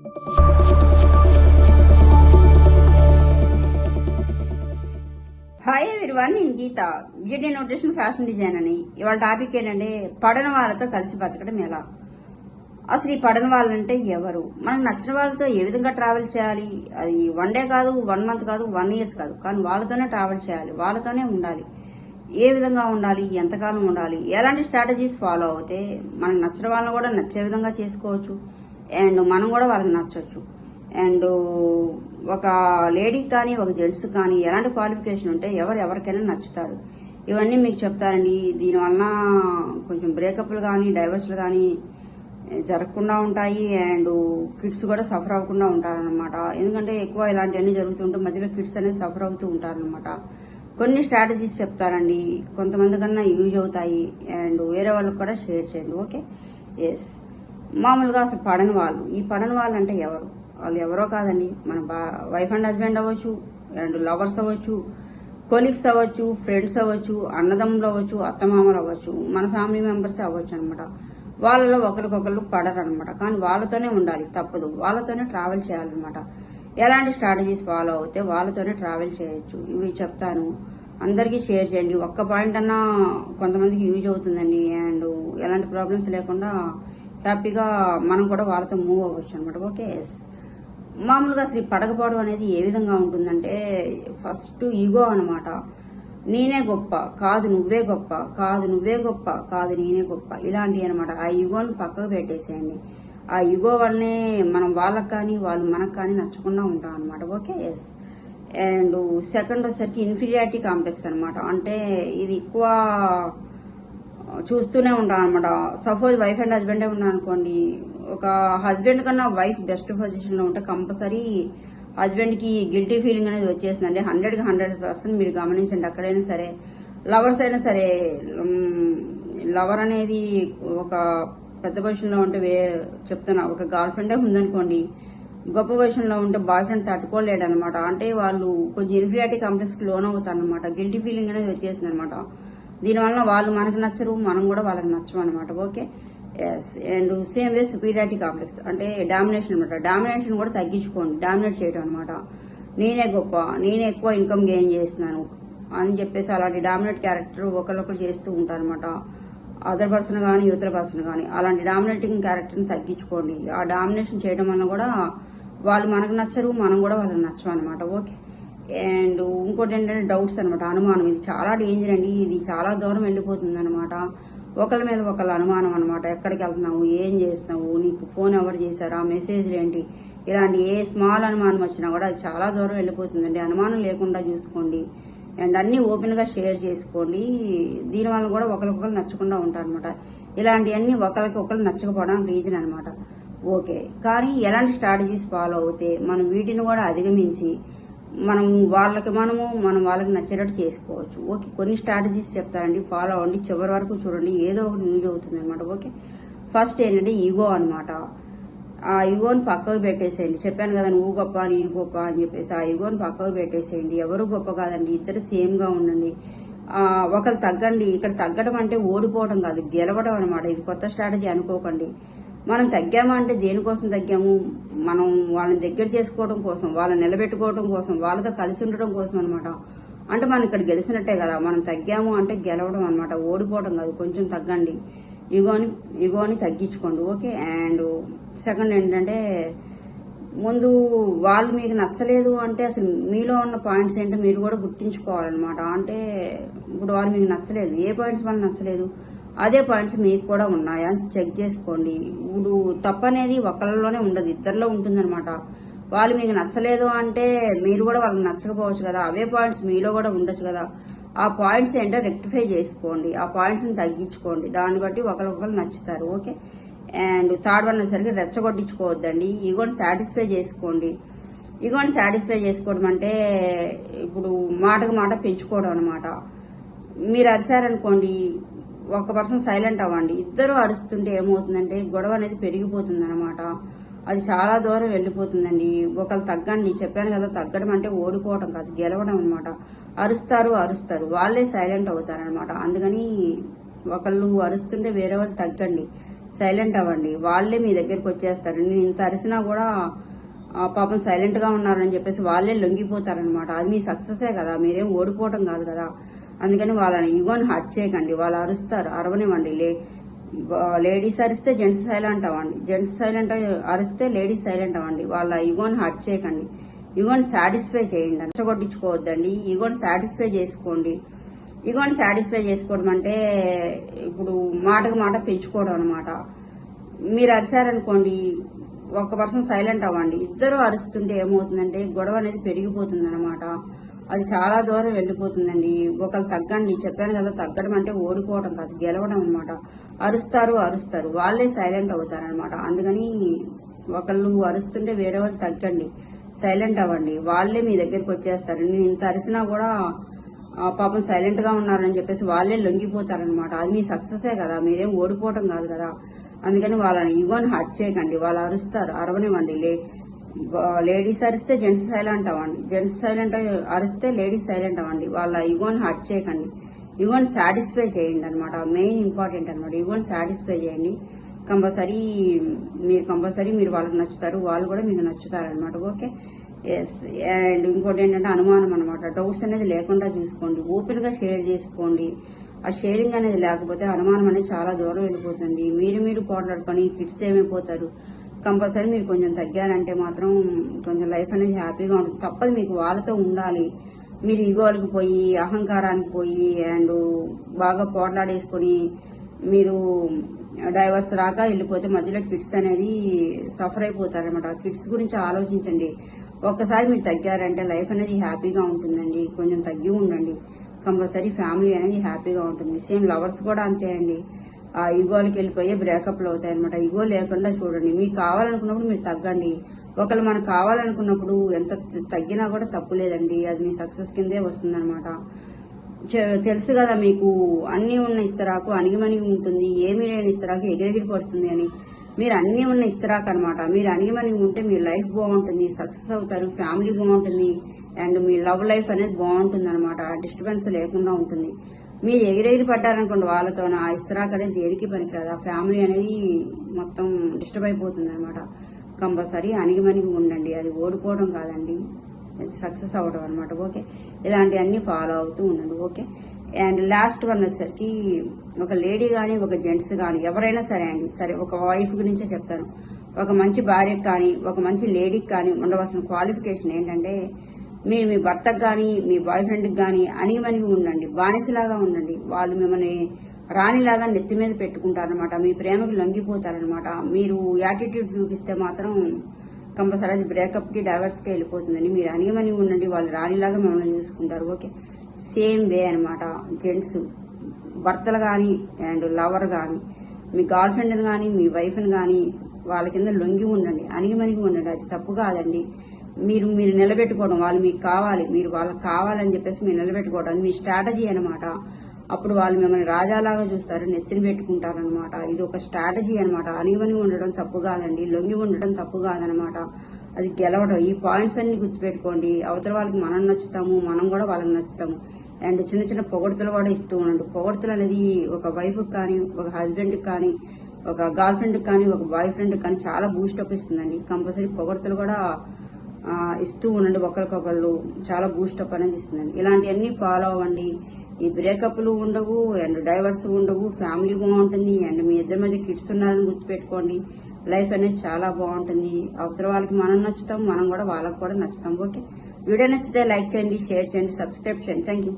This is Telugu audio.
హాయ్ ఎవరివన్ నేను Geetha. Beauty nutrition fashion design అని. ఇవాళ టాపిక్ ఏంటంటే పడని వాళ్ళతో కలిసి బతకడం ఎలా? అసలు ఈ పడని వాళ్ళంటే ఎవరు? మనకు నచ్చిన వాళ్ళతో ఏ విధంగా ట్రావెల్ చేయాలి? అది వన్ డే కాదు వన్ మంత్ కాదు వన్ ఇయర్స్ కాదు. కానీ వాళ్ళతోనే ట్రావెల్ చేయాలి వాళ్ళతోనే ఉండాలి. ఏ విధంగా ఉండాలి ఎంతకాలం ఉండాలి ఎలాంటి స్ట్రాటజీస్ ఫాలో అవుతే మనకు నచ్చిన వాళ్ళని కూడా నచ్చే విధంగా చేసుకోవచ్చు. అండ్ మనం కూడా వాళ్ళకి నచ్చవచ్చు అండ్ ఒక లేడీకి కానీ ఒక జెంట్స్ కానీ ఎలాంటి క్వాలిఫికేషన్ ఉంటే ఎవరు ఎవరికైనా నచ్చుతారు. ఇవన్నీ మీకు చెప్తారండి. దీనివల్ల కొంచెం బ్రేకప్లు కానీ డైవర్స్లు కానీ జరగకుండా ఉంటాయి. అండ్ కిడ్స్ కూడా సఫర్ అవ్వకుండా ఉంటారనమాట ఎందుకంటే ఎక్కువ ఇలాంటివన్నీ జరుగుతుంటే మధ్యలో కిడ్స్ అనేది సఫర్ అవుతూ ఉంటారనమాట కొన్ని స్ట్రాటజీస్ చెప్తారండి. కొంతమంది కన్నా యూజ్ అవుతాయి. అండ్ వేరే వాళ్ళకి కూడా షేర్ చేయండి. ఓకే? ఎస్ మామూలుగా అసలు పడని వాళ్ళు. ఈ పడని వాళ్ళు అంటే ఎవరు? వాళ్ళు ఎవరో కాదండి. మన వైఫ్ అండ్ హస్బెండ్ అవ్వచ్చు అండ్ లవర్స్ అవ్వచ్చు కొలీగ్స్ అవ్వచ్చు ఫ్రెండ్స్ అవ్వచ్చు అన్నదమ్ములు అవ్వచ్చు అత్తమామలు అవ్వచ్చు మన ఫ్యామిలీ మెంబర్స్ అవ్వచ్చు అనమాట వాళ్ళలో ఒకరికొకరు పడరు అనమాట కానీ వాళ్ళతోనే ఉండాలి తప్పదు. వాళ్ళతోనే ట్రావెల్ చేయాలన్నమాట. ఎలాంటి స్ట్రాటజీస్ ఫాలో అవుతే వాళ్ళతోనే ట్రావెల్ చేయొచ్చు. ఇవి చెప్తాను. అందరికీ షేర్ చేయండి. ఒక్క పాయింట్ అన్నా కొంతమందికి యూజ్ అవుతుందండి. అండ్ ఎలాంటి ప్రాబ్లమ్స్ లేకుండా హ్యాపీగా మనం కూడా వాళ్ళతో మూవ్ అవ్వచ్చు అనమాట ఓకే మామూలుగా అసలు ఈ పడకపోవడం అనేది ఏ విధంగా ఉంటుందంటే ఫస్ట్ ఈగో అనమాట నేనే గొప్ప కాదు నువ్వే గొప్ప కాదు నువ్వే గొప్ప కాదు నేనే గొప్ప. ఇలాంటివి అనమాట ఆ ఈగోని పక్కకు పెట్టేసేయండి. ఆ ఈగో వల్లనే మనం వాళ్ళకి కానీ వాళ్ళు మనకు కానీ నచ్చకుండా ఉంటాం అనమాట ఓకే ఎస్. అండ్ సెకండ్ వచ్చేసరికి ఇన్ఫీరియారిటీ కాంప్లెక్స్ అనమాట అంటే ఇది ఎక్కువ చూస్తూనే ఉంటాం అనమాట సపోజ్ వైఫ్ అండ్ హస్బెండే ఉన్నా అనుకోండి ఒక హస్బెండ్ కన్నా వైఫ్ బెస్ట్ పొజిషన్లో ఉంటే కంపల్సరీ హస్బెండ్కి గిల్టీ ఫీలింగ్ అనేది వచ్చేసిందండి. హండ్రెడ్కి హండ్రెడ్ పర్సెంట్ మీరు గమనించండి ఎక్కడైనా సరే. లవర్స్ అయినా సరే లవర్ అనేది ఒక పెద్ద పొజిషన్లో ఉంటే వే చెప్తున్నా ఒక గర్ల్ ఫ్రెండే ఉందనుకోండి గొప్ప పొజిషన్లో ఉంటే బాయ్ ఫ్రెండ్ తట్టుకోలేడు అనమాట అంటే వాళ్ళు కొంచెం ఇన్ఫీరియారిటీ కంప్లెక్స్కి లోన్ అవుతారు అనమాట గిల్టీ ఫీలింగ్ అనేది వచ్చేసింది అనమాట దీనివల్ల వాళ్ళు మనకు నచ్చరు మనం కూడా వాళ్ళకి నచ్చం అనమాట okay? Yes and same way superiority complex అంటే డామినేషన్ అనమాట డామినేషన్ కూడా తగ్గించుకోండి. డామినేట్ చేయడం అనమాట నేనే గొప్ప నేనే ఎక్కువ ఇన్కమ్ గెయిన్ చేస్తున్నాను అని చెప్పేసి అలాంటి డామినేట్ క్యారెక్టర్ ఒకరికొకరు చేస్తూ ఉంటారు అనమాట అదర్ పర్సన్ కానీ యువతల పర్సన్ కానీ అలాంటి డామినేటింగ్ క్యారెక్టర్ని తగ్గించుకోండి. ఆ డామినేషన్ చేయడం వల్ల కూడా వాళ్ళు మనకు నచ్చరు మనం కూడా వాళ్ళకి నచ్చం అనమాట ఓకే? అండ్ ఇంకోటి ఏంటంటే డౌట్స్ అనమాట అనుమానం. ఇది చాలా డేంజర్ అండి. ఇది చాలా దూరం వెళ్ళిపోతుంది అనమాట ఒకరి మీద ఒకళ్ళ అనుమానం అనమాట ఎక్కడికి వెళ్తున్నావు? ఏం చేస్తున్నావు? నీకు ఫోన్ ఎవరు చేశారా? మెసేజ్లు ఏంటి? ఇలాంటి ఏ స్మాల్ అనుమానం వచ్చినా కూడా అది చాలా దూరం వెళ్ళిపోతుందండి. అనుమానం లేకుండా చూసుకోండి. అండ్ అన్నీ ఓపెన్గా షేర్ చేసుకోండి. దీనివల్ల కూడా ఒకరికొకరు నచ్చకుండా ఉంటారనమాట ఇలాంటివన్నీ ఒకరికి ఒకరు నచ్చకపోవడానికి రీజన్ అనమాట ఓకే. కానీ ఎలాంటి స్ట్రాటజీస్ ఫాలో అవుతే మనం వీటిని కూడా అధిగమించి మనం వాళ్ళకి మనము మనం వాళ్ళకి నచ్చేటట్టు చేసుకోవచ్చు. ఓకే కొన్ని స్ట్రాటజీస్ చెప్తారండి ఫాలో అవ్వండి. చివరి వరకు చూడండి. ఏదో ఒకటి యూజ్ అవుతుంది అనమాట ఓకే? ఫస్ట్ ఏంటంటే ఈగో అనమాట ఆ ఈగోని పక్కకు పెట్టేసేయండి. చెప్పాను కదా నువ్వు గొప్ప నేను గొప్ప అని చెప్పేసి ఆ ఈగోని పక్కకు పెట్టేసేయండి. ఎవరు గొప్ప కాదండి. ఇద్దరు సేమ్గా ఉండండి. ఒకరు తగ్గండి. ఇక్కడ తగ్గడం అంటే ఓడిపోవడం కాదు. గెలవడం అనమాట ఇది కొత్త స్ట్రాటజీ అనుకోకండి. మనం తగ్గామంటే దేనికోసం తగ్గాము? మనం వాళ్ళని దగ్గర చేసుకోవడం కోసం వాళ్ళని నిలబెట్టుకోవడం కోసం వాళ్ళతో కలిసి ఉండడం కోసం అనమాట అంటే మనం ఇక్కడ గెలిచినట్టే కదా. మనం తగ్గాము అంటే గెలవడం అనమాట ఓడిపోవడం కాదు. కొంచెం తగ్గండి. ఇగోని ఇగోని తగ్గించుకోండి. ఓకే? అండ్ సెకండ్ ఏంటంటే ముందు వాళ్ళు మీకు నచ్చలేదు అంటే అసలు మీలో ఉన్న పాయింట్స్ ఏంటో మీరు కూడా గుర్తించుకోవాలన్నమాట. అంటే ఇప్పుడు వాళ్ళు మీకు నచ్చలేదు. ఏ పాయింట్స్ వాళ్ళు నచ్చలేదు? అదే పాయింట్స్ మీకు కూడా ఉన్నాయా? అని చెక్ చేసుకోండి. ఇప్పుడు తప్పనేది ఒకళ్ళలోనే ఉండదు ఇద్దరిలో ఉంటుందన్నమాట. వాళ్ళు మీకు నచ్చలేదు అంటే మీరు కూడా వాళ్ళకి నచ్చకపోవచ్చు కదా. అవే పాయింట్స్ మీలో కూడా ఉండొచ్చు కదా. ఆ పాయింట్స్ ఏంటో రెక్టిఫై చేసుకోండి. ఆ పాయింట్స్ని తగ్గించుకోండి. దాన్ని బట్టి ఒకరికొకరు నచ్చుతారు. ఓకే? అండ్ థర్డ్ వన్ వచ్చేసరికి రెచ్చగొట్టించుకోవద్దండి. ఈగోని సాటిస్ఫై చేసుకోండి. ఈగోని సాటిస్ఫై చేసుకోవడం అంటే ఇప్పుడు మాటకు మాట పెంచుకోవడం అనమాట మీరు అరిసారనుకోండి ఒక పర్సన్ సైలెంట్ అవ్వండి. ఇద్దరు అరుస్తుంటే ఏమవుతుందంటే గొడవ అనేది పెరిగిపోతుంది అనమాట అది చాలా దూరం వెళ్ళిపోతుందండి. ఒకళ్ళు తగ్గండి. చెప్పాను కదా తగ్గడం అంటే ఓడిపోవడం కాదు గెలవడం అనమాట అరుస్తారు అరుస్తారు. వాళ్ళే సైలెంట్ అవుతారనమాట అందుకని ఒకళ్ళు అరుస్తుంటే వేరే వాళ్ళు తగ్గండి. సైలెంట్ అవ్వండి. వాళ్ళే మీ దగ్గరికి వచ్చేస్తారు. నేను ఇంత అరిసినా కూడా పాపం సైలెంట్గా ఉన్నారని చెప్పేసి వాళ్ళే లొంగిపోతారనమాట అది మీ సక్సెసే కదా. మీరేం ఓడిపోవటం కాదు కదా. అందుకని వాళ్ళని ఈగోని హర్ట్ చేయకండి. వాళ్ళు అరుస్తారు. అరవనివ్వండి. లే లేడీస్ అరిస్తే జెంట్స్ సైలెంట్ అవ్వండి. జెంట్స్ సైలెంట్ అరిస్తే లేడీస్ సైలెంట్ అవ్వండి. వాళ్ళ ఈగోని హర్ట్ చేయకండి. ఈగోని సాటిస్ఫై చేయండి. నచ్చగొట్టించుకోవద్దండి ఈగోని సాటిస్ఫై చేసుకోండి. ఈగోని సాటిస్ఫై చేసుకోవడం అంటే ఇప్పుడు మాటకు మాట పెంచుకోవడం అనమాట మీరు అరిశారనుకోండి ఒక పర్సన్ సైలెంట్ అవ్వండి. ఇద్దరు అరుస్తుంటే ఏమవుతుందంటే గొడవ అనేది పెరిగిపోతుంది అనమాట అది చాలా దూరం వెళ్ళిపోతుందండి. ఒకరు తగ్గండి. చెప్పాను కదా తగ్గడం అంటే ఓడిపోవడం కాదు గెలవడం అనమాట అరుస్తారు అరుస్తారు. వాళ్ళే సైలెంట్ అవుతారనమాట అందుకని ఒకళ్ళు అరుస్తుంటే వేరే వాళ్ళు తగ్గండి. సైలెంట్ అవ్వండి. వాళ్ళే మీ దగ్గరికి వచ్చేస్తారు. నేను ఇంత అరిసినా కూడా పాపం సైలెంట్గా ఉన్నారని చెప్పేసి వాళ్ళే లొంగిపోతారనమాట అది మీ సక్సెసే కదా. మీరేం ఓడిపోవటం కాదు కదా. అందుకని వాళ్ళని ఈగోని హర్ట్ చేయకండి. వాళ్ళు అరుస్తారు అరవనివ్వండి. లే లేడీస్ అరిస్తే జెంట్స్ సైలెంట్ అవ్వండి. జెంట్స్ సైలెంట్ అరిస్తే లేడీస్ సైలెంట్ అవ్వండి. వాళ్ళ ఈగోని హర్ట్ చేయకండి. ఈగోని సాటిస్ఫై చేయండి అనమాట మెయిన్ ఇంపార్టెంట్ అనమాట ఈగోని సాటిస్ఫై చేయండి. కంపల్సరీ మీరు కంపల్సరీ మీరు వాళ్ళకి నచ్చుతారు. వాళ్ళు కూడా మీకు నచ్చుతారు అనమాట ఓకే? ఎస్ అండ్ ఇంకోటి ఏంటంటే అనుమానం అనమాట డౌట్స్ అనేది లేకుండా చూసుకోండి. ఓపెన్గా షేర్ చేసుకోండి. ఆ షేరింగ్ అనేది లేకపోతే అనుమానం అనేది చాలా దూరం వెళ్ళిపోతుంది. మీరు మీరు పోట్లాడుకొని కిడ్స్ ఏమైపోతారు? కంపల్సరీ మీరు కొంచెం తగ్గారంటే మాత్రం కొంచెం లైఫ్ అనేది హ్యాపీగా ఉంటుంది. తప్పదు మీకు వాళ్ళతో ఉండాలి. మీరు ఈగోలకు పోయి అహంకారానికి పోయి అండ్ బాగా పోట్లాడేసుకొని మీరు డైవర్స్ రాక వెళ్ళిపోతే మధ్యలో కిడ్స్ అనేది సఫర్ అయిపోతారనమాట కిడ్స్ గురించి ఆలోచించండి. ఒక్కసారి మీరు తగ్గారంటే లైఫ్ అనేది హ్యాపీగా ఉంటుందండి. కొంచెం తగ్గి ఉండండి. కంపల్సరీ ఫ్యామిలీ అనేది హ్యాపీగా ఉంటుంది. సేమ్ లవర్స్ కూడా అంతే అండి. ఆ ఈగోలకి వెళ్ళిపోయి బ్రేకప్లు అవుతాయి అనమాట ఈగో లేకుండా చూడండి. మీకు కావాలనుకున్నప్పుడు మీరు తగ్గండి. ఒకళ్ళు మనకు కావాలనుకున్నప్పుడు ఎంత తగ్గినా కూడా తప్పు లేదండి. అది మీ సక్సెస్ కిందే వస్తుందన్నమాట. తెలుసు కదా మీకు అన్నీ ఉన్న ఇస్తరాకు అణిగిమణిగి ఉంటుంది. ఏమీ లేని ఇస్తరాకు ఎగిరెగిరి పడుతుంది అని. మీరు అన్నీ ఉన్న ఇస్తరాకు అనమాట మీరు అణిగిమణిగి ఉంటే మీ లైఫ్ బాగుంటుంది. సక్సెస్ అవుతారు. ఫ్యామిలీ బాగుంటుంది. అండ్ మీ లవ్ లైఫ్ అనేది బాగుంటుంది అనమాట డిస్టర్బెన్స్ లేకుండా ఉంటుంది. మీరు ఎగిరెగిరి పడ్డారనుకోండి వాళ్ళతో ఆ ఇస్తరాకు అనేది దేనికి పనికిరాదు. ఆ ఫ్యామిలీ అనేది మొత్తం డిస్టర్బ్ అయిపోతుంది అనమాట కంపల్సరీ అణిగిమణిగి ఉండండి. అది ఓడిపోవడం కాదండి. సక్సెస్ అవ్వడం అనమాట ఓకే? ఇలాంటివన్నీ ఫాలో అవుతూ ఉండండి. ఓకే? అండ్ లాస్ట్ వన్ వచ్చేసరికి ఒక లేడీ కానీ ఒక జెంట్స్ కానీ ఎవరైనా సరే అండి సరే ఒక వైఫ్ గురించే చెప్తాను. ఒక మంచి భార్యకు కానీ ఒక మంచి లేడీకి కానీ ఉండవలసిన క్వాలిఫికేషన్ ఏంటంటే మీరు మీ భర్తకు కానీ మీ బాయ్ ఫ్రెండ్కి కానీ అనివనివి ఉండండి. బానిసలాగా ఉండండి. వాళ్ళు మిమ్మల్ని రాణిలాగా నెత్తి మీద పెట్టుకుంటారనమాట మీ ప్రేమకు లొంగిపోతారనమాట మీరు యాటిట్యూడ్ చూపిస్తే మాత్రం కంపల్సరీ అది బ్రేకప్కి డైవర్స్కి వెళ్ళిపోతుందండి మీరు అణిగిమణిగి ఉండండి. వాళ్ళు రాణిలాగా మిమ్మల్ని చూసుకుంటారు. ఓకే? సేమ్ వే అనమాట జెంట్స్ భర్తలు కానీ అండ్ లవర్ కానీ మీ గర్ల్ ఫ్రెండ్ని కానీ మీ వైఫ్ని కానీ వాళ్ళ కింద లొంగి ఉండండి. అణిగిమణిగి ఉండండి. అది తప్పు కాదండి. మీరు మీరు నిలబెట్టుకోవడం వాళ్ళు మీకు కావాలి మీరు వాళ్ళకి కావాలని చెప్పేసి మీరు నిలబెట్టుకోవడం అది మీ స్ట్రాటజీ అనమాట అప్పుడు వాళ్ళు మిమ్మల్ని రాజాలాగా చూస్తారు నెత్తిని పెట్టుకుంటారు అనమాట ఇది ఒక స్ట్రాటజీ అనమాట అనివని ఉండడం తప్పు కాదండి లొంగి ఉండడం తప్పు కాదనమాట అది గెలవడం. ఈ పాయింట్స్ అన్ని గుర్తుపెట్టుకోండి. అవతల వాళ్ళకి మనం నచ్చుతాము మనం కూడా వాళ్ళకి నచ్చుతాము. అండ్ చిన్న చిన్న పొగడ్తలు కూడా ఇస్తూ ఉండండి. పొగడ్తలు అనేది ఒక వైఫ్కి కానీ ఒక హస్బెండ్కి కానీ ఒక గర్ల్ ఫ్రెండ్కి కానీ ఒక బాయ్ ఫ్రెండ్కి కానీ చాలా బూస్టప్ ఇస్తుందండి. కంపల్సరీ పొగడ్తలు కూడా ఇస్తూ ఉండండి ఒకరికొకళ్ళు. చాలా బూస్టప్ అనేది ఇస్తుందండి. ఇలాంటివన్నీ ఫాలో అవ్వండి. ఈ బ్రేకప్లు ఉండవు అండ్ డైవర్స్ ఉండవు ఫ్యామిలీ బాగుంటుంది అండ్ మీ ఇద్దరి మధ్య కిడ్స్ ఉన్నారని గుర్తుపెట్టుకోండి. లైఫ్ అనేది చాలా బాగుంటుంది. అవతల వాళ్ళకి మనం నచ్చుతాం మనం కూడా వాళ్ళకి కూడా నచ్చుతాం. ఓకే వీడియో నచ్చితే లైక్ చేయండి షేర్ చేయండి సబ్స్క్రైబ్ చేయండి. Thank you